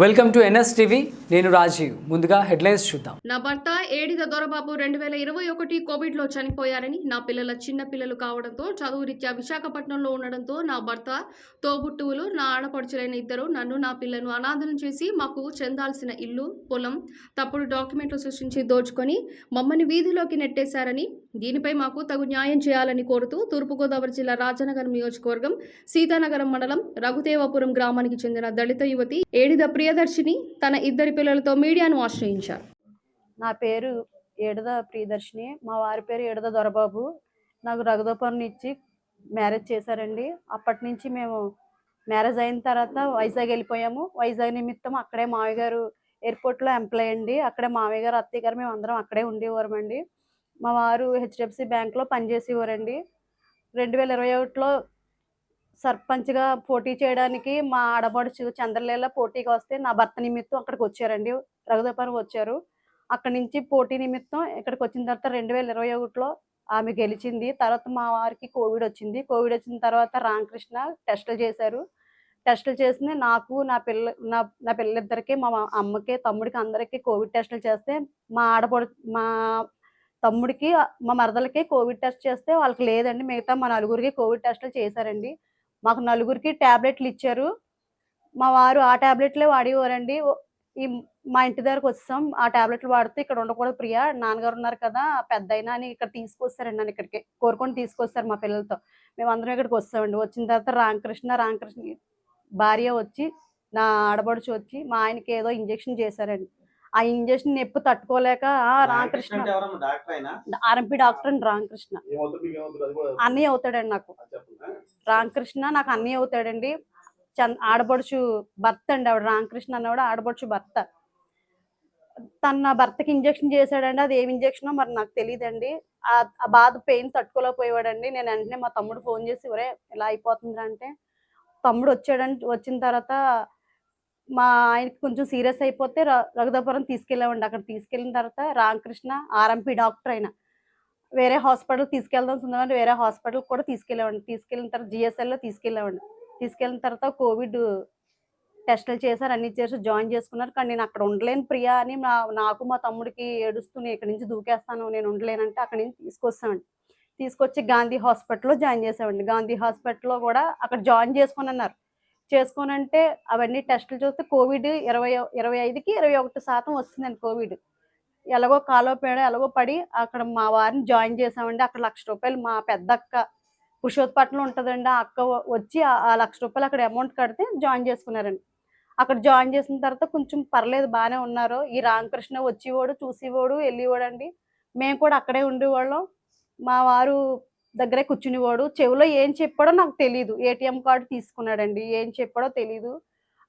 Welcome to NS TV. నేను రాజీవ్. ముందుగా headlines చూద్దాం. నా భర్త ఏడిద దొరబాబు రెండు వేల ఇరవై ఒకటి కోవిడ్లో చనిపోయారని నా పిల్లల చిన్న పిల్లలు కావడంతో చదువు రీత్యా విశాఖపట్నంలో ఉండడంతో నా భర్త తోబుట్టువులు నా ఆడపడుచులైన ఇద్దరు నన్ను నా పిల్లను అనాథనం చేసి మాకు చెందాల్సిన ఇల్లు పొలం తప్పుడు డాక్యుమెంట్లు సృష్టించి దోచుకొని మమ్మల్ని వీధిలోకి నెట్టేశారని దీనిపై మాకు తగు న్యాయం చేయాలని కోరుతూ తూర్పుగోదావరి జిల్లా రాజనగరం నియోజకవర్గం సీతానగరం మండలం రఘుదేవపురం గ్రామానికి చెందిన దళిత యువతి ఏడిద ప్రియదర్శిని తన ఇద్దరి పిల్లలతో మీడియాను ఆశ్రయించారు. నా పేరు ఏడద ప్రియదర్శిని. మా వారి పేరు ఏడద దొరబాబు. నాకు రఘుదోపర్ని ఇచ్చి మ్యారేజ్ చేశారండి. అప్పటి నుంచి మేము మ్యారేజ్ అయిన తర్వాత వైజాగ్ వెళ్ళిపోయాము. వైజాగ్ నిమిత్తం అక్కడే మామయ్య గారు ఎయిర్పోర్ట్లో ఎంప్లాయ్ అండి. అక్కడే మామయ్య గారు అత్తయ్య గారు మేము అందరం అక్కడే ఉండేవారమండి. మా వారు హెచ్డిఎఫ్సి బ్యాంక్లో పనిచేసేవారండి. రెండు వేల ఇరవై ఒకటిలో సర్పంచ్గా పోటీ చేయడానికి మా ఆడపడుచు చంద్రలేల పోటీకి వస్తే నా భర్త నిమిత్తం అక్కడికి వచ్చారండి. రఘుదోపరం వచ్చారు. అక్కడి నుంచి పోటీ నిమిత్తం ఇక్కడికి వచ్చిన తర్వాత రెండు వేల ఇరవై ఒకటిలో ఆమె గెలిచింది. తర్వాత మా వారికి కోవిడ్ వచ్చింది. కోవిడ్ వచ్చిన తర్వాత రామకృష్ణ టెస్టులు చేశారు. టెస్టులు చేసింది నాకు నా పిల్ల నా నా పిల్లలిద్దరికి మా అమ్మకి తమ్ముడికి అందరికీ కోవిడ్ టెస్టులు చేస్తే మా ఆడపడు మా తమ్ముడికి మా మరదలకి కోవిడ్ టెస్ట్ చేస్తే వాళ్ళకి లేదండి. మిగతా మా నలుగురికి కోవిడ్ టెస్టులు చేశారండి. మాకు నలుగురికి ట్యాబ్లెట్లు ఇచ్చారు. మా వారు ఆ ట్యాబ్లెట్లే వాడేవారండి. ఈ మా ఇంటి దగ్గరకు వస్తాం ఆ టాబ్లెట్లు వాడితే ఇక్కడ ఉండకూడదు ప్రియా. నాన్నగారు ఉన్నారు కదా పెద్ద అయినా అని ఇక్కడ తీసుకొస్తారండి నన్ను ఇక్కడికి కోరుకొని తీసుకొస్తారు మా పిల్లలతో. మేము అందరం ఇక్కడికి వస్తామండి. వచ్చిన తర్వాత రామకృష్ణ రామకృష్ణ భార్య వచ్చి నా ఆడబడుచు వచ్చి మా ఆయనకి ఏదో ఇంజెక్షన్ చేశారండి. ఆ ఇంజెక్షన్ నొప్పి తట్టుకోలేక "ఆ, రామకృష్ణ అంటే ఎవరమ్మా? డాక్టర్ అయినా? ఆర్ఎంపీ డాక్టర్ అండి రామకృష్ణ. ఏమవుతుంది మీకు ఏమవుతుంది? అది కూడా అన్నయ్య అవుతాడండి నాకు. రామకృష్ణ నాకు అన్నయ్య అవుతాడండి. చంద్ ఆడపడుచు భర్త అండి ఆవిడ రామకృష్ణ అన్నవాడు ఆడపడుచు భర్త. తను నా భర్తకి ఇంజెక్షన్ చేశాడండి. అది ఏం ఇంజెక్షనో మరి నాకు తెలియదండి. ఆ ఆ బాధ పెయిన్ తట్టుకోలేకపోయాడండి నేను వెంటనే మా తమ్ముడు ఫోన్ చేసి ఒరే ఇలా అయిపోతుంది అంటే తమ్ముడు వచ్చాడండి వచ్చిన తర్వాత మా ఆయనకి కొంచెం సీరియస్ అయిపోతే ర- రఘుదాపురం తీసుకెళ్ళామండి అక్కడ తీసుకెళ్ళిన తర్వాత రామకృష్ణ ఆర్ఎంపీ డాక్టర్ అయినా వేరే హాస్పిటల్ తీసుకెళ్దాం సుందరంటే వేరే హాస్పిటల్ కూడా తీసుకెళ్ళామండి తీసుకెళ్ళిన తర్వాత జిఎస్ఎల్లో తీసుకెళ్ళామండి తీసుకెళ్ళిన తర్వాత కోవిడ్ టెస్టులు చేశారు అన్ని చేసి జాయిన్ చేసుకున్నారు. కానీ నేను అక్కడ ఉండలేను ప్రియా అని నాకు మా తమ్ముడికి ఏడుస్తూ నేను ఇక్కడి నుంచి దూకేస్తాను నేను ఉండలేనంటే అక్కడి నుంచి తీసుకొస్తామండి. తీసుకొచ్చి గాంధీ హాస్పిటల్లో జాయిన్ చేసామండి గాంధీ హాస్పిటల్లో కూడా అక్కడ జాయిన్ చేసుకుని అన్నారు. చేసుకోనంటే అవన్నీ టెస్టులు చూస్తే కోవిడ్ ఇరవై ఇరవై ఐదుకి ఇరవై ఒకటి శాతం వస్తుందండి కోవిడ్. ఎలాగో కాలో పేడ ఎలాగో పడి అక్కడ మా వారిని జాయిన్ చేసామండి అక్కడ లక్ష రూపాయలు మా పెద్ద అక్క పురుషోత్పట్నంలో ఉంటుందండి. ఆ అక్క వచ్చి ఆ ఆ లక్ష రూపాయలు అక్కడ అమౌంట్ కడితే జాయిన్ చేసుకున్నారండి. అక్కడ జాయిన్ చేసిన తర్వాత కొంచెం పర్లేదు బాగానే ఉన్నారు. ఈ రామకృష్ణ వచ్చేవాడు చూసేవాడు వెళ్ళేవాడు అండి మేము కూడా అక్కడే ఉండేవాళ్ళం. మా వారు దగ్గరే కూర్చునేవాడు. చెవిలో ఏం చెప్పాడో నాకు తెలియదు ఏటీఎం కార్డు తీసుకున్నాడండి. ఏం చెప్పాడో తెలియదు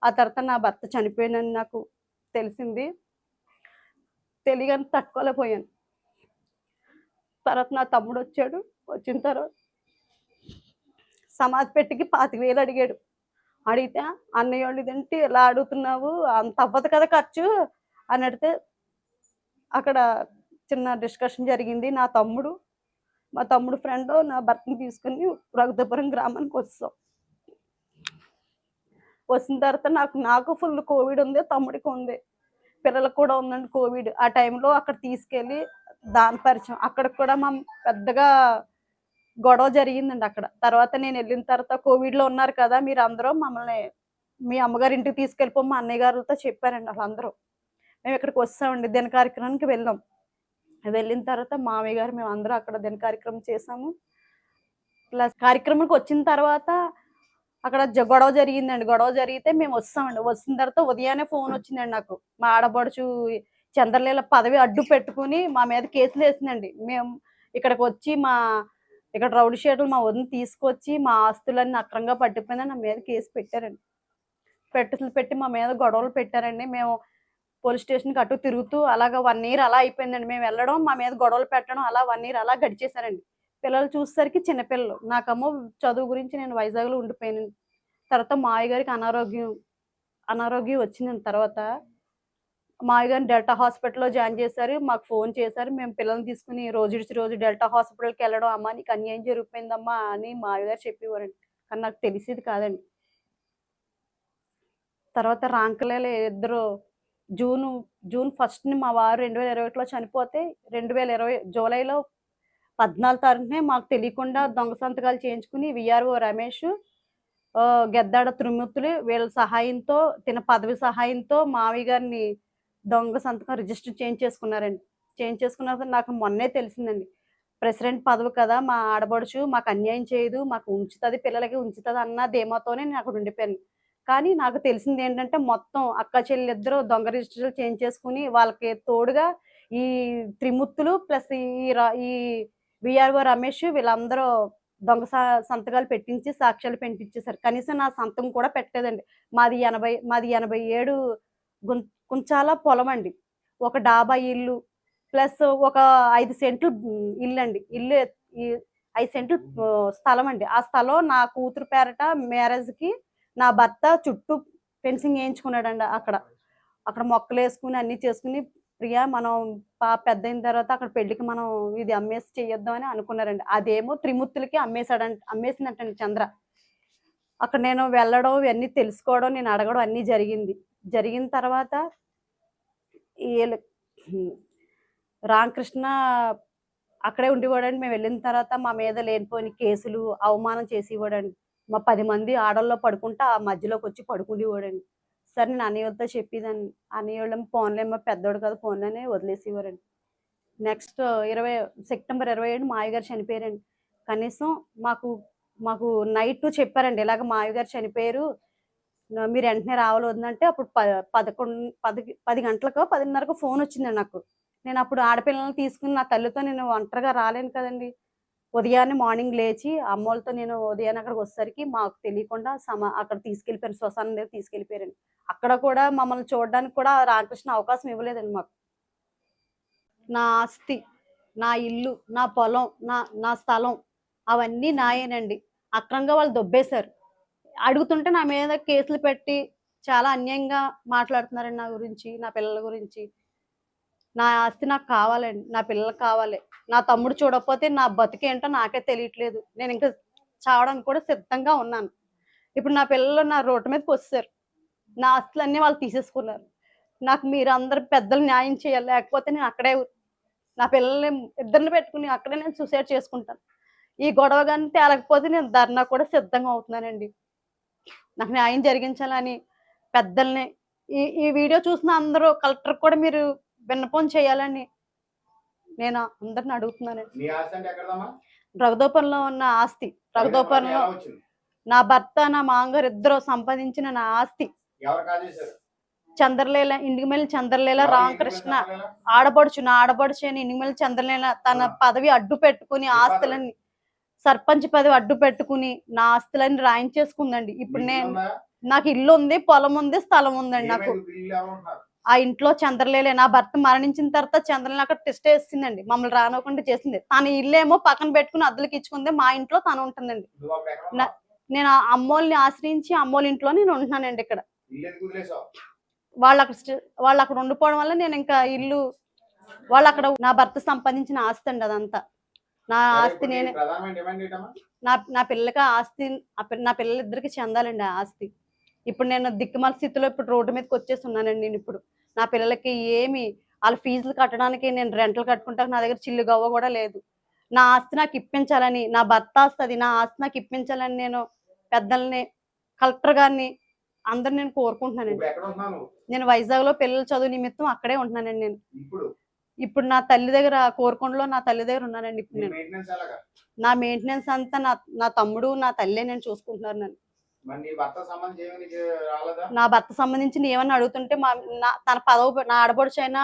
ఆ తర్వాత నా భర్త చనిపోయానని నాకు తెలిసింది. తెలియని తట్టుకోలేకపోయాను. తర్వాత నా తమ్ముడు వచ్చాడు. వచ్చిన తర్వాత సమాధి పెట్టికి పాతిక వేలు అడిగాడు. అడిగితే అన్నయ్య వాళ్ళు ఇదేంటి? ఇలా అడుగుతున్నావు? అంత అవ్వదు కదా ఖర్చు? అని అడిగితే అక్కడ చిన్న డిస్కషన్ జరిగింది. నా తమ్ముడు మా తమ్ముడు ఫ్రెండ్ నా భర్తను తీసుకుని రఘుదపురం గ్రామానికి వస్తాం. వచ్చిన తర్వాత నాకు నాకు ఫుల్ కోవిడ్ ఉంది తమ్ముడికి ఉంది. పిల్లలకు కూడా ఉందండి కోవిడ్ ఆ టైంలో అక్కడ తీసుకెళ్ళి దాని పరిచయం. అక్కడ కూడా మా పెద్దగా గొడవ జరిగిందండి అక్కడ. తర్వాత నేను వెళ్ళిన తర్వాత కోవిడ్లో ఉన్నారు కదా మీరు అందరూ మమ్మల్ని మీ అమ్మగారి ఇంటికి తీసుకెళ్ళిపో మా అన్నయ్య గారితో చెప్పారండి వాళ్ళందరూ. మేము ఇక్కడికి వస్తామండి దిన కార్యక్రమానికి వెళ్ళాం. వెళ్ళిన తర్వాత మామయ్య గారు మేము అందరూ అక్కడ దిన కార్యక్రమం చేసాము. ప్లస్ కార్యక్రమానికి వచ్చిన తర్వాత అక్కడ గొడవ జరిగిందండి. గొడవ జరిగితే మేము వస్తామండి. వచ్చిన తర్వాత ఉదయాన్నే ఫోన్ వచ్చిందండి నాకు. మా ఆడపడుచు చంద్రలీల పదవి అడ్డు పెట్టుకుని మా మీద కేసులు వేసిందండి. మేము ఇక్కడికి వచ్చి మా ఇక్కడ రౌడీ షేట్లు మా వదిన తీసుకొచ్చి మా ఆస్తులన్నీ అక్రంగా పట్టిపోయిందని నా మీద కేసు పెట్టారండి. పెట్టి పెట్టి మా మీద గొడవలు పెట్టారండి. మేము పోలీస్ స్టేషన్కి అటు తిరుగుతూ అలాగా వన్ ఇయర్ అలా అయిపోయిందండి. మేము వెళ్ళడం మా మీద గొడవలు పెట్టడం అలా వన్ ఇయర్ అలా గడిచేశారండి. పిల్లలు చూసేసరికి చిన్నపిల్లలు. నాకమ్మో చదువు గురించి నేను వైజాగ్లో ఉండిపోయాను తర్వాత మా గారికి అనారోగ్యం అనారోగ్యం వచ్చింది తర్వాత. మా గారిని డెల్టా హాస్పిటల్లో జాయిన్ చేశారు. మాకు ఫోన్ చేశారు. మేము పిల్లల్ని తీసుకుని రోజు రోజు డెల్టా హాస్పిటల్కి వెళ్ళడం అమ్మ నీకు అన్యాయం జరిగిపోయిందమ్మా అని మా గారు చెప్పేవారండి. కానీ నాకు తెలిసేది కాదండి. తర్వాత రాంకలేల ఇద్దరు జూను జూన్ ఫస్ట్ని మా వారు రెండు వేల ఇరవై ఒకటిలో చనిపోతే రెండు వేల ఇరవై జూలైలో పద్నాలుగు తారీఖునే మాకు తెలియకుండా దొంగ సంతకాలు చేయించుకుని విఆర్ఓ రమేష్ గెద్దాడ త్రిమూర్తులు వీళ్ళ సహాయంతో తిన పదవి సహాయంతో మావి గారిని దొంగ సంతకం రిజిస్టర్ చేంజ్ చేసుకున్నారండి చేంజ్ చేసుకున్న నాకు మొన్నే తెలిసిందండి. ప్రెసిడెంట్ పదవి కదా మా ఆడబడుచు మాకు అన్యాయం చేయదు మాకు ఉంచుతుంది పిల్లలకి ఉంచుతుంది అన్న ధీమాతోనే నేను అక్కడ ఉండిపోయాను. కానీ నాకు తెలిసింది ఏంటంటే మొత్తం అక్క చెల్లిద్దరూ దొంగ రిజిస్టర్ చేంజ్ చేసుకుని వాళ్ళకి తోడుగా ఈ త్రిమూర్తులు ప్లస్ ఈ ఈ విఆర్ఓ రమేష్ వీళ్ళందరూ దొంగ సంతకాలు పెట్టించి సాక్ష్యాలు పెట్టించేశారు కనీసం నా సంతకం కూడా పెట్టలేదండి. మాది ఎనభై మాది ఎనభై ఏడు గుం కుంచాల పొలం అండి. ఒక డాబా ఇల్లు ప్లస్ ఒక ఐదు సెంట్లు ఇల్లు అండి. ఇల్లు ఐదు సెంట్లు స్థలం అండి. ఆ స్థలం నా కూతురు పేరట మ్యారేజ్కి నా భర్త చుట్టూ ఫెన్సింగ్ వేయించుకున్నాడండి అక్కడ. అక్కడ మొక్కలు వేసుకుని అన్ని చేసుకుని ప్రియా మనం పా పెద్ద అయిన తర్వాత అక్కడ పెళ్ళికి మనం ఇది అమ్మేసి చేయొద్దాం అని అనుకున్నారండి. అదేమో త్రిమూర్తులకి అమ్మేశాడంట అమ్మేసిందంటండి చంద్ర. అక్కడ నేను వెళ్ళడం ఇవన్నీ తెలుసుకోవడం నేను అడగడం అన్నీ జరిగింది. జరిగిన తర్వాత వీళ్ళు రామకృష్ణ అక్కడే ఉండేవాడండి. మేము వెళ్ళిన తర్వాత మా మీద లేనిపోయిన కేసులు అవమానం చేసేవాడండి. మా పది మంది ఆడల్లో పడుకుంటే ఆ మధ్యలోకి వచ్చి పడుకునేవాడండి. సరే నేను అన్నయ్యతో చెప్పేదాన్ని. అన్నయ్యోళ్ళం వాళ్ళేమో ఫోన్లేమో పెద్దోడు కదా ఫోన్లోనే వదిలేసేవారండి. నెక్స్ట్ ఇరవై సెప్టెంబర్ ఇరవై ఏడు మాయగారు చనిపోయారండి. కనీసం మాకు మాకు నైట్ చెప్పారండి ఇలాగ మాయగారు చనిపోయారు మీరు వెంటనే రావాలి వద్దంటే అప్పుడు ప పదకొండు పది పది గంటలకు పదిన్నరకు ఫోన్ వచ్చిందండి నాకు. నేను అప్పుడు ఆడపిల్లల్ని తీసుకుని నా తల్లితో నేను ఒంటరిగా రాలేను కదండి. ఉదయాన్నే మార్నింగ్ లేచి అమ్మోళ్ళతో నేను ఉదయాన్నే అక్కడికి వచ్చేసరికి మాకు తెలియకుండా సమ అక్కడ తీసుకెళ్ళిపోయారు. శ్మశానం దగ్గర తీసుకెళ్ళిపోయారండి. అక్కడ కూడా మమ్మల్ని చూడడానికి కూడా రామకృష్ణ అవకాశం ఇవ్వలేదండి మాకు. నా ఆస్తి నా ఇల్లు నా పొలం నా నా స్థలం అవన్నీ నాయేనండి. అక్రంగా వాళ్ళు దొబ్బేశారు. అడుగుతుంటే నా మీద కేసులు పెట్టి చాలా అన్యాయంగా మాట్లాడుతున్నారండి నా గురించి నా పిల్లల గురించి. నా ఆస్తి నాకు కావాలండి నా పిల్లలకు కావాలి నా తమ్ముడు చూడకపోతే నా బతికేంటో నాకే తెలియట్లేదు. నేను ఇంకా చావడానికి కూడా సిద్ధంగా ఉన్నాను. ఇప్పుడు నా పిల్లలు నా రోడ్డు మీదకి వస్తారు. నా ఆస్తులన్నీ వాళ్ళు తీసేసుకున్నారు. నాకు మీరు అందరు పెద్దలు న్యాయం చేయాలి లేకపోతే నేను అక్కడే నా పిల్లల్ని ఇద్దరిని పెట్టుకుని అక్కడే నేను సూసైడ్ చేసుకుంటాను. ఈ గొడవ కానీ తేలకపోతే నేను ధర్నా కూడా సిద్ధంగా అవుతున్నానండి. నాకు న్యాయం జరిగించాలని పెద్దల్ని ఈ ఈ వీడియో చూసిన అందరూ కలెక్టర్ కూడా మీరు విన్నపం చేయాలని నేను అందరిని అడుగుతున్నానండి. నీ ఆస్తి అంటే ఎక్కడదమ్మా? రఘుదోపంలో ఉన్న ఆస్తి రఘుదోపంలో నా భర్త నా మాంగారు ఇద్దరు సంపాదించిన నా ఆస్తి. చంద్రలేల ఇండిమేల్ చంద్రలేల రామకృష్ణ ఇంటికి? ఆడబడుచు నా ఆడబడుచు అని ఇండిమేల్ చంద్రలేల తన. పదవి అడ్డు పెట్టుకుని ఏ ఆస్తులన్నీ సర్పంచ్ పదవి అడ్డు పెట్టుకుని నా ఆస్తులన్నీ రాయించేసుకుందండి. ఇప్పుడు నేను? నాకు ఇల్లు ఉంది పొలం ఉంది స్థలం ఉందండి నాకు. ఆ ఇంట్లో చంద్రలేలే నా భర్త మరణించిన తర్వాత చంద్రలేల అక్కడ టెస్ట్ వేసిందండి. మమ్మల్ని రానివ్వకుండా చేసింది. తన ఇల్లు ఏమో పక్కన పెట్టుకుని అద్దెలకి ఇచ్చుకుంది. మా ఇంట్లో తను ఉంటుందండి? నేను ఆ అమ్మోల్ని ఆశ్రయించి అమ్మోళ్ళ ఇంట్లో నేను ఉంటున్నానండి ఇక్కడ. వాళ్ళు అక్కడ వాళ్ళు అక్కడ ఉండిపోవడం వల్ల నేను ఇంకా ఇల్లు వాళ్ళు అక్కడ నా భర్త సంపాదించిన ఆస్తి అండి అదంతా. నా ఆస్తి నేనే నీ నా ఆ ఆస్తి నా పిల్లలిద్దరికి చెందాలండి ఆస్తి. ఇప్పుడు నేను దిక్కుమాల స్థితిలో ఇప్పుడు రోడ్డు మీదకి వచ్చేసి ఉన్నానండి నేను ఇప్పుడు. నా పిల్లలకి ఏమి వాళ్ళ ఫీజులు కట్టడానికి నేను రెంటలు కట్టుకుంటాను నా దగ్గర చిల్లు గవ్వ కూడా లేదు. నా ఆస్తి నాకు ఇప్పించాలని నా భర్త ఆస్తి అది నా ఆస్తి నాకు ఇప్పించాలని నేను పెద్దల్ని కలెక్టర్ గారిని అందరు నేను కోరుకుంటున్నానండి? నేను వైజాగ్లో పిల్లల చదువు నిమిత్తం అక్కడే ఉంటున్నానండి నేను. ఇప్పుడు? నా తల్లి దగ్గర కోరుకొండలో నా తల్లి దగ్గర ఉన్నానండి ఇప్పుడు నేను. నా మెయింటెనెన్స్ అంతా నా నా తమ్ముడు నా తల్లే నేను చూసుకుంటున్నాను నేను. మరి నీ భర్త సంబంధించి ఏమన్నా అడుగుతుంటే మా నా తన పదవి నా ఆడబడుచు అయిన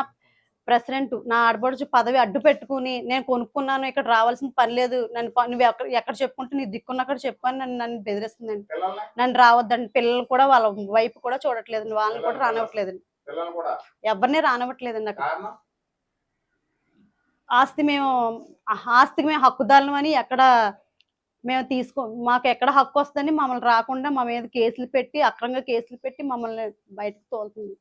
ప్రెసిడెంట్ నా ఆడబడుచు పదవి అడ్డు పెట్టుకుని నేను కొనుక్కున్నాను ఇక్కడ రావాల్సిన పని లేదు నన్ను నువ్వు ఎక్కడ ఎక్కడ చెప్పుకుంటే నీ దిక్కున్నక్కడ చెప్పుకొని నన్ను నన్ను బెదిరిస్తుందండి. నన్ను రావద్దండి. పిల్లలు కూడా వాళ్ళ వైపు కూడా చూడట్లేదండి. వాళ్ళని కూడా రానివ్వట్లేదండి. ఎవరిని రానివ్వట్లేదండి అక్కడ ఆస్తి మేము ఆస్తికి మేము హక్కుదారులం అని ఎక్కడ మేము తీసుకో మాకు ఎక్కడ హక్కు వస్తుందని మమ్మల్ని రాకుండా మా మీద కేసులు పెట్టి అక్రంగా కేసులు పెట్టి మమ్మల్ని బయటకు తోలుతుంది.